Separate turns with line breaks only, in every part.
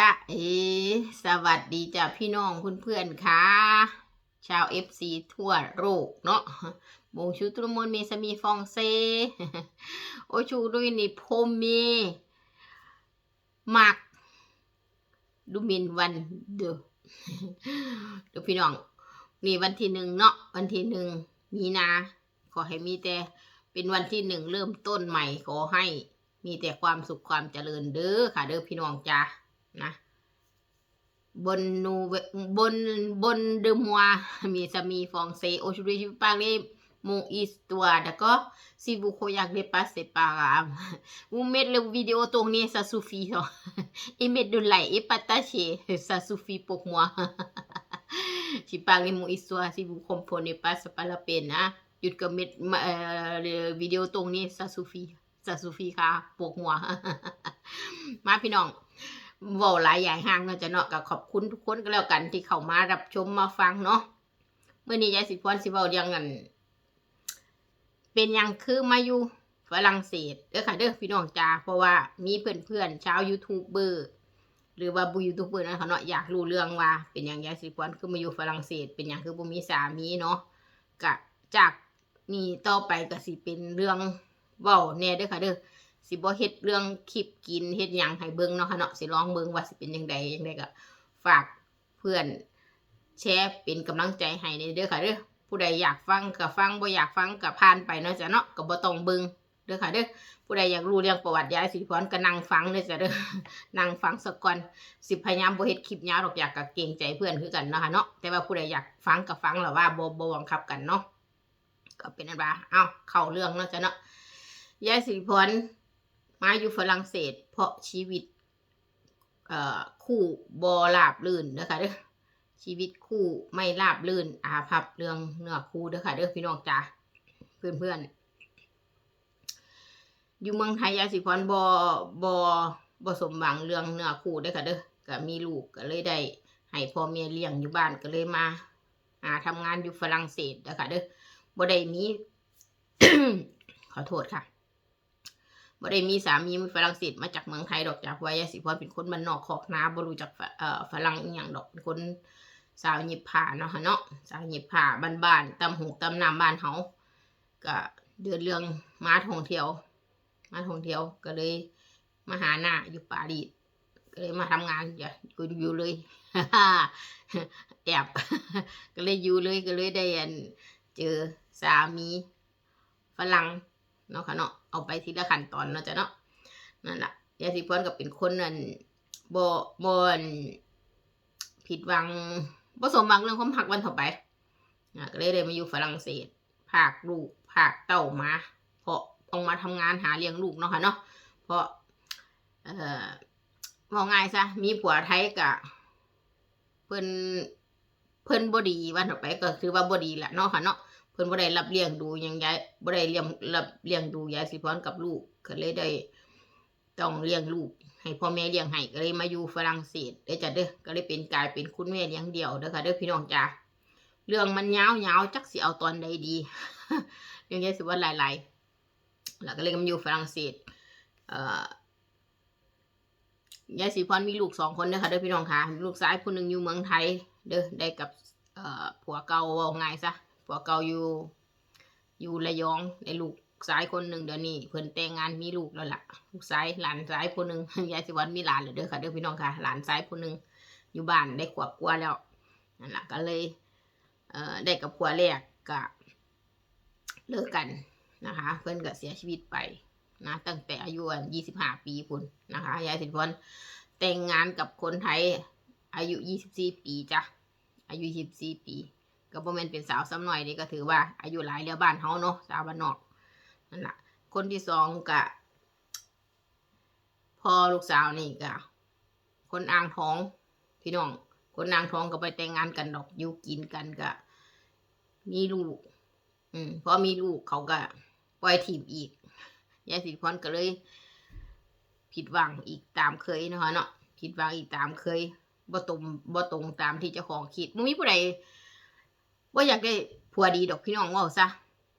จ้าเอ สวัสดีจ้าพี่น้องเพื่อนๆค่ะ ชาวเอฟซีทั่วโลกเนาะบงชูตรุมนเมสมีฟองเซ โอชูด้วยนี่พมเมมักดูมินวันเดอเดี๋ยวพี่น้อง นี่วันที่หนึ่งเนาะวันที่หนึ่งมีนา ขอให้มีแต่เป็นวันที่หนึ่งเริ่มต้นใหม่ขอให้มีแต่ความสุขความเจริญเด้อค่ะ เด้อพี่น้องจ้า นะบนนูบนบนเดมัวมีสมีฟองเซโอชูริชิปังเล่มอีสตัวแล้วก็ซิบุโคอยากเดปัสเซปารามวูเม็ดเลววิดีโอตรงนี้ซาซูฟีเนาะเอเม็ดดูไลเอปัตตาเชซาซูฟีปกมัวชิปังเลโมอีสตัวซิบุคอมโพเนปัสปาลาเปนนะหยุดกับเม็ดเอ่อวิดีโอตรงนี้ซาซูฟีซาซูฟีค่ะปกมัวมาพี่น้อง ว่าหลายใหญ่ห้างเนาะจะเนาะก็ขอบคุณทุกคนก็แล้วกันที่เข้ามารับชมมาฟังเนาะเมื่อนี้ยายสิพรสิเว้าเรื่องกันเป็นยังคือมาอยู่ฝรั่งเศสเด้อค่ะเด้อพี่น้องจ้าเพราะว่ามีเพื่อนๆชาวยูทูบเบอร์หรือว่าบูยูทูบเบอร์นะคะเนาะอยากรู้เรื่องว่าเป็นหยังยายสิพรคือมาอยู่ฝรั่งเศส เป็นหยังคือบ่มีสามีเนาะกะจากนี่ต่อไปก็สิเป็นเรื่องเว้าแน่เด้อค่ะเด้อ สิบ่เฮ็ดเรื่องคลิปกินเฮ็ดหยังให้เบิ่งเนาะค่ะเนาะสิลองเบิ่งว่าสิเป็นจังไดจังไดก็ฝากเพื่อนแชร์เป็นกำลังใจให้ในเด้อค่ะเด้อผู้ใดอยากฟังก็ฟังบ่อยากฟังก็ผ่านไปเนาะจ้ะเนาะก็บ่ต้องเบิ่งเด้อค่ะเด้อผู้ใดอยากรู้เรื่องประวัติยายสิริพรก็นั่งฟังเด้อจ้ะเด้อนั่งฟังสักก่อนสิพยายามบ่เฮ็ดคลิปยาวหรอกอยากก็เกรงใจเพื่อนคือกันเนาะค่ะเนาะแต่ว่าผู้ใดอยากฟังก็ฟังแล้วว่าบ่บ่บังคับกันเนาะก็เป็นอันว่าเอ้าเข้าเรื่องเนาะจ้ะเนาะยายสิริพร มาอยู่ฝรั่งเศส เพราะชีวิตคู่บอลาบลื่นนะคะเด้อชีวิตคู่ไม่ราบลื่น อาภัพเรื่องเนื้อคู่เด้อค่ะเด้อพี่น้องจ้าเพื่อนเพื่อนอยู่เมืองไทยยาสิพรบอบอบสมหวังเรื่องเนื้อคู่เด้อค่ะเด้อก็มีลูกก็เลยได้ให้พ่อแม่เลี้ยงอยู่บ้านก็เลยมาหาทำงานอยู่ฝรั่งเศสเด้อค่ะเด้อบ่ได้มี ขอโทษค่ะ บ่ได้มีสามีฝรั่งเศสมาจากเมืองไทยดอกจากวายาสิพรเป็นคนบ้านนอกขอกนาบ่รู้จักฝเอ่อฝรั่งอีหยังดอกเป็นคนสาวหยิบผ้าเนาะค่ะเนาะสาวหยิบผ้าบ้านๆตำหูตำน้ำบ้านเฮาก็เดือนเรื่องมาท่องเที่ยว มาท่องเที่ยวก็เลยมาหาหน้าอยู่ปารีสก็เลยมาทำงานอย่าอยู่อยู่เลยแอบก็เลยอยู่เลยก็เลยได้อันเจอสามีฝรั่ง เนาะค่ะเนาะเอาไปทีละขั้นตอนเนาะจ้ะเนาะนั่นแหละยายสิพรก็เป็นคนนั่นบ่บ่อั่นผิดหวังบ่สมหวังเรื่องความหักวันต่อไปอะก็เลยได้มาอยู่ฝรั่งเศสภาคลูกภาคเต้ามา เพราะต้องมาทำงานหาเลี้ยงลูกเนาะค่ะเนาะเพราะเอ่อบอกง่ายซะมีผัวไทยกะเพิ่นเพิ่นบ่ดีวันต่อไปก็ถือว่าบ่ดีแหละเนาะค่ะเนาะ พิ่นบ่ได้รับเลี้ยงดูยังยายบ่ได้เลี้ยงรับเลี้ยงดูยายสิพรกับลูกก็เลยได้ต้องเลี้ยงลูก ให้พ่อแม่เลี้ยงให้ก็เลยมาอยู่ฝรั่งเศสเด้จ้ะเด้อก็เลยเป็นกลายเป็นคุณแม่เลี้ยงเดี่ยวเด้อค่ะเด้อพี่น้องจ้าเรื่องมันยาวๆจักสิเอาตอนใดดีเรื่องยายสิว่าหลายๆแล้วก็เลยมาอยู่ฝรั่งเศสเอ่อยายสิพรมีลูกสองคนเด้อค่ะเด้อพี่น้องค่ะลูกชายคนหนึ่งอยู่เมืองไทยเด้อได้กับเอ่อผัวเก่าว่าง่ายซะ ผัวเก่าอยู่ อยู่ระยองได้ลูกสายคนหนึ่งเดี๋ยวนี้เพิ่นแต่งงานมีลูกแล้วล่ะลูกสายหลานสายคนหนึ่งยายสิวันมีหลานแล้วเด้อค่ะเด้อพี่น้องค่ะ หลานสายคนหนึ่งอยู่บ้านได้ขวบกว่าแล้วนั่นแหละก็เลย เอ่อได้กับผัวแรกก็เลิกกันนะคะ เพิ่นก็เสียชีวิตไปนะตั้งแต่อายุยี่สิบห้าปีพุ่นนะคะยายสิพรแต่งงานกับคนไทยอายุยี่สิบสี่ปีจ้ะอายุยี่สิบสี่ปี ก็บ่แม่นเป็นสาวซ้ำหน่อยนี่ก็ถือว่าอายุหลายแล้วบ้านเฮาเนาะสาวบ้านนอกนั่นล่ะคนที่สองกะพอลูกสาวนี่กะคนอ่างท้องพี่น้อง คนอ่างท้องก็ไปแต่งงานกันดอกอยู่กินกันกะมีลูก อืมพอมีลูกเขาก็ปล่อยทีมอีกยายสิพรก็เลย ผิดหวังอีกตามเคยเนาะเนาะผิดหวังอีกตามเคยบ่ตรงบ่ตรงตามที่เจ้าของคิดบ่มีผู้ใด ว่าอยากได้ผัวดีดอกพี่น้องว่าซะ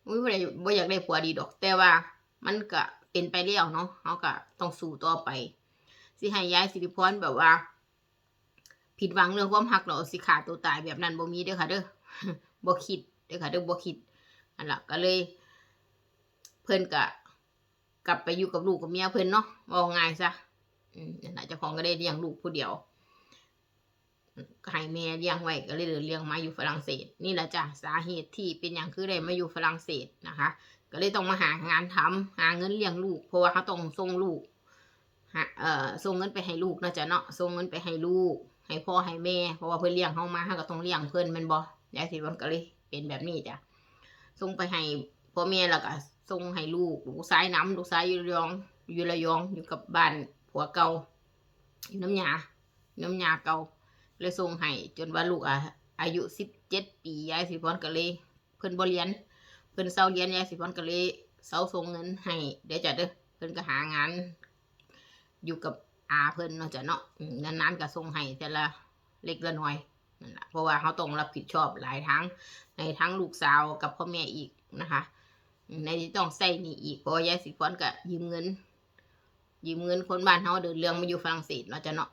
ไม่ว่าว่าอยากได้ผัวดีดอก แต่ว่ามันก็เป็นไปแล้วเนาะเขาก็ต้องสู้ต่อไป สิให้ยายสิริพรแบบว่า ผิดหวังเรื่องความหักเราสิขาดตัวตายแบบนั้นบ่มีเด้อค่ะ เด้อบ่คิดเด้อค่ะเด้อบ่คิดอันละก็เลย เพิ่นก็กลับไปอยู่กับลูกกับเมียเพิ่นเนาะว่าง่ายซะอืมนั่นล่ะเจ้าของก็ได้เลี้ยงลูกผู้เดียว ให้แม่เลี้ยงไว้ก็เลยเดินเลี้ยงมาอยู่ฝรั่งเศส นี่แหละจ้ะสาเหตุที่เป็นอย่างคือได้มาอยู่ฝรั่งเศสนะคะ ก็เลยต้องมาหางานทำหาเงินเลี้ยงลูกเพราะว่าเขาต้องส่งลูกเอ่อส่งเงินไปให้ลูกนะจ้ะเนาะส่งเงินไปให้ลูก ให้พ่อให้แม่ เพราะว่าเพิ่นเลี้ยงเขามาเขาก็ต้องเลี้ยงเพิ่อนม่นบ่ยายสิวันก็เลยเป็นแบบนี้จ้ะส่งไปให้พ่อแม่แล้วก็ส่งให้ลูกลูกชายน้ำลูกชายอยู่ระยองอยู่ระยองอยู่กับบ้านผัวเก่าอยู่น้ำยาน้ำยาเก่า เลยส่งให้จนว่าลูกอะอายุสิบเจ็ดปียายสิพรก็เลยเพิ่นบ่เรียนเพิ่นเซาเรียนยายสิพรก็เลยเซาส่งเงินให้เดี๋ยวจะเด้อเพิ่นก็หางาน อยู่กับอาเพิ่นเนาะจ้ะเนาะนานๆก็ส่งให้แต่ละเล็กละน้อยนั่นแหละเพราะว่าเขาต้องรับผิดชอบหลายทั้งในทั้งลูกสาวกับพ่อแม่อีกนะคะ ในที่ต้องใส่นี่อีกเพราะว่ายายสิพรก็ยืมเงินยืมเงินคนบ้านเขาเดินเรื่องมาอยู่ฝรั่งเศสเนาะจ้ะเนาะ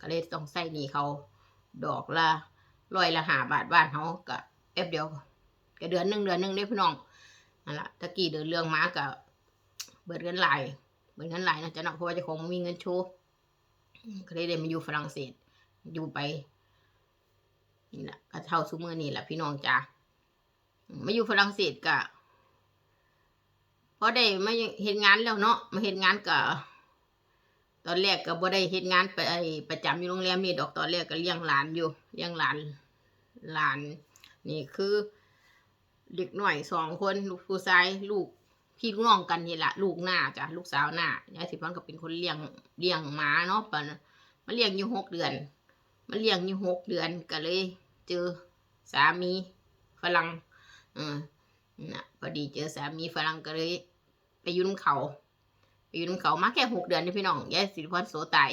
ก็เลยต้องใส่หนี่เขาดอกละร้อยละหาบาทบ้านเขาก็แป๊บเดียวก็เดือนหนึ่งเดือนหนึ่งได้พี่น้องนั่นแหละตะกี้เดินเรื่องมากับเบิดเงินหลายเบิดเงินหลายนะจะเนาะเพราะว่าจ้าของมีเงินโชว์ก็เลยได้มาอยู่ฝรั่งเศสอยู่ไปนี่แหละก็เท่าซุมือนี่แหละพี่น้องจ้ามาอยู่ฝรั่งเศสกะพอได้มาเห็นงานแล้วเนาะมาเห็นงานกะ ตอนแรกก็บ่ได้เห็นงานไปประจำอยู่โรงแรมนี่ดอกตอนแรกก็เลี้ยงหลานอยู่เลี้ยงหลานหลาน นี่คือเด็กหน่อยสองคนลูกผู้ชายลูกพี่ลูกน้องกันนี่แหละลูกหน้าจ้ะลูกสาวหน้ายายสิพันก็เป็นคนเลี้ยงเลี้ยงหมาเนาะปะนะมาเลี้ยงอยู่หกเดือนมาเลี้ยงอยู่หกเดือนก็เลย เจอสามีฝรั่งเออนะพอดีเจอสามีฝรั่งก็เลย ไปยุ่นำเขา ไปอยุ่นำเขามาแค่หกเดือนนี่พี่น้องยายสิริพรโสตาย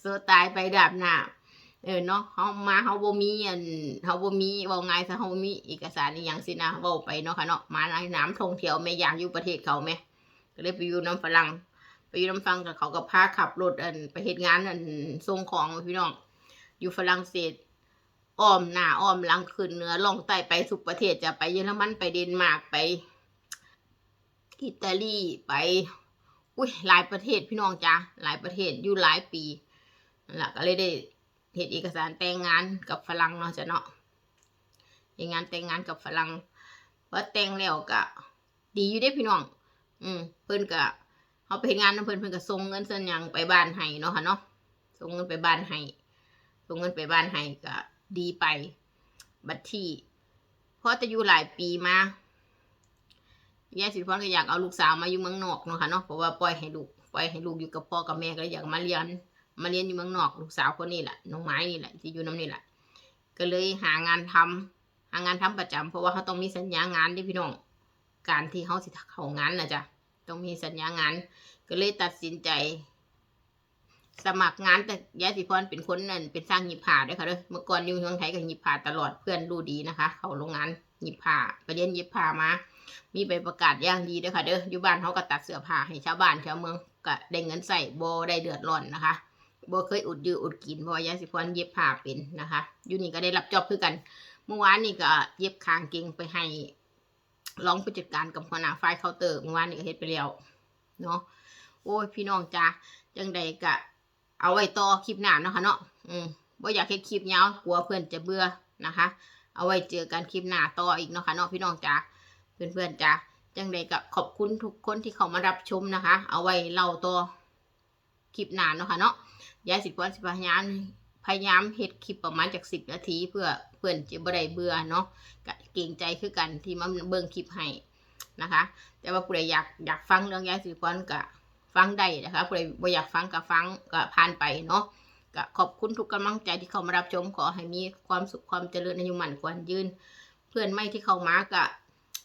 โสตายไปดาบหน้าเออเนาะเฮามาเฮาบ่มีอันเฮาบ่มีว้าง่ายซะเฮาบ่มีเอกสารอีหยังสินะว้าไปเนาะค่ะเนาะมาในน้ำท่องเที่ยวแม่อยากอยู่ประเทศเขาแม่ก็เลยไปอยู่น้ำฝรั่งไปอยู่น้ำฟังกับเขาก็พาขับรถอันไปเหตุงานอันส่งของพี่น้อง อยู่ฝรั่งเศสอ้อมหน้าอ้อมหลังขึ้นเหนือล่องใต้ไปสุกประเทศจะไปเยอรมันไปเดนมาร์กไป อิตาลีไปอุ้ยหลายประเทศพี่น้องจ้าหลายประเทศอยู่หลายปีนั่นแหละก็เลยได้เหตุเอกสารแต่งงานกับฝรั่งเนาะจ้ะเนาะเหตุงานแต่งงานกับฝรั่งพอแต่งแล้วก็ดีอยู่เด้พี่น้อง อืมเพิ่นก็เขาไปงานเพิ่นเพิ่นก็ส่งเงินส่วนยังไปบ้านให้เนาะค่ะเนาะส่งเงินไปบ้านให้ส่งเงินไปบ้านให้ก็ดีไป บัดที่พอจะอยู่หลายปีมา ยายสิริพรก็อยากเอาลูกสาวมาอยู่เมืองนอกเนาะค่ะเนาะเพราะว่าปล่อยให้ลูกปล่อยให้ลูกอยู่กับพ่อกับแม่ก็อยากมาเรียน มาเรียนอยู่เมืองนอก ลูกสาวคนนี้แหละน้องไม้นี่แหละที่อยู่น้ำนี่แหละก็เลยหางานทำหางานทำประจำเพราะว่าเขาต้องมีสัญญางานด้พี่น้อง การที่เขาสิเข้างานนะจ๊ะต้องมีสัญญางาน ก็เลยตัดสินใจ สมัครงานแต่ยายสิพรเป็นคนนั่นเป็นสร้างหยิบผ่าด้วยค่ะเด้อเมื่อก่อนอยู่เมืองไทยก็หยิบผ่าตลอดเพื่อนรู้ดีนะคะ เขาโรงงาน หยิบผ่าไปเรียนหยิบผ่ามา มีใบประกาศอย่างดีด้วยค่ะเด้ออยู่บ้านเขาก็ตัดเสื้อผ้าให้ชาวบ้านชาวเมืองก็ได้เงินใส่โบได้เดือดร้อนนะคะโบเคยอุดยืออุดกินเพราะว่ายายสิพรเย็บผ้าเป็นนะคะอยู่นี่ก็ได้รับจอบคือกัน เมื่อวานนี่ก็เย็บคางเกงไปให้ร้องผู้จัดการกับหัวหน้าฝ่ายเคาน์เตอร์เมื่อวานนี่ก็เฮ็ดไปแล้วเนาะโอ้ยพี่น้องจ้าจังใดก็เอาไว้ต่อคลิปหน้าเนาะค่ะเนาะอืมบ่อยากเฮ็ดคลิปยาวกลัวเพื่อนจะเบื่อนะคะ เอาไว้เจอกันคลิปหน้าต่ออีกเนาะค่ะเนาะพี่น้องจ้าเพื่อนๆจ้าจังใดก็ขอบคุณทุกคนที่เข้ามารับชมนะคะ เอาไว้เล่าต่อคลิปหน้าเนาะค่ะเนาะยายสิบวันสิบพยายามพยายามเฮ็ดคลิปประมาณจากสิบนาทีเพื่อเพื่อนจะบ่ได้เบื่อเนาะก็เกรงใจคือกันที่มาเบิ่งคลิปให้นะคะ แต่ว่าผู้ใดอยากอยากฟังเรื่องยายสิบวันก็ฟังได้นะคะผู้ใดบ่อยากฟังก็ฟังก็ผ่านไปเนาะ ก็ขอบคุณทุกกำลังใจที่เข้ามารับชมขอให้มีความสุขความเจริญอายุมั่นขวัญยืน เพื่อนไม่ที่เข้ามาก็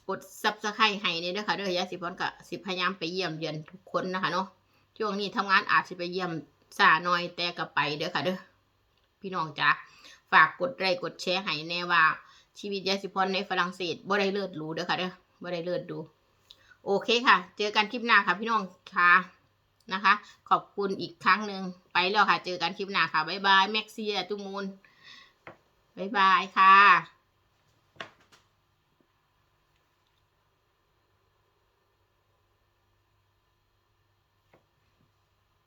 กดซับสไครต์ให้เนี่ยด้วยค่ะเด้อยาสิพรก็สิพยายามไปเยี่ยมเยือนทุกคนนะคะเนาะช่วงนี้ทำงานอาจจะไปเยี่ยมสาหน่อยแต่ก็ไปเด้อค่ะเด้อพี่น้องจ้าฝากกดไลค์กดแชร์ให้แน่ว่า ชีวิตยาสิพรในฝรั่งเศสบ่ได้เลิศหรูเด้อค่ะเด้อบ่ได้เลิศดู โอเคค่ะ เจอกันคลิปหน้าค่ะพี่น้องค่ะ นะคะ ขอบคุณอีกครั้งหนึ่งไปแล้วค่ะ เจอกันคลิปหน้าค่ะ บ๊ายบายแม็กซี่จุมูลบ๊ายบายค่ะ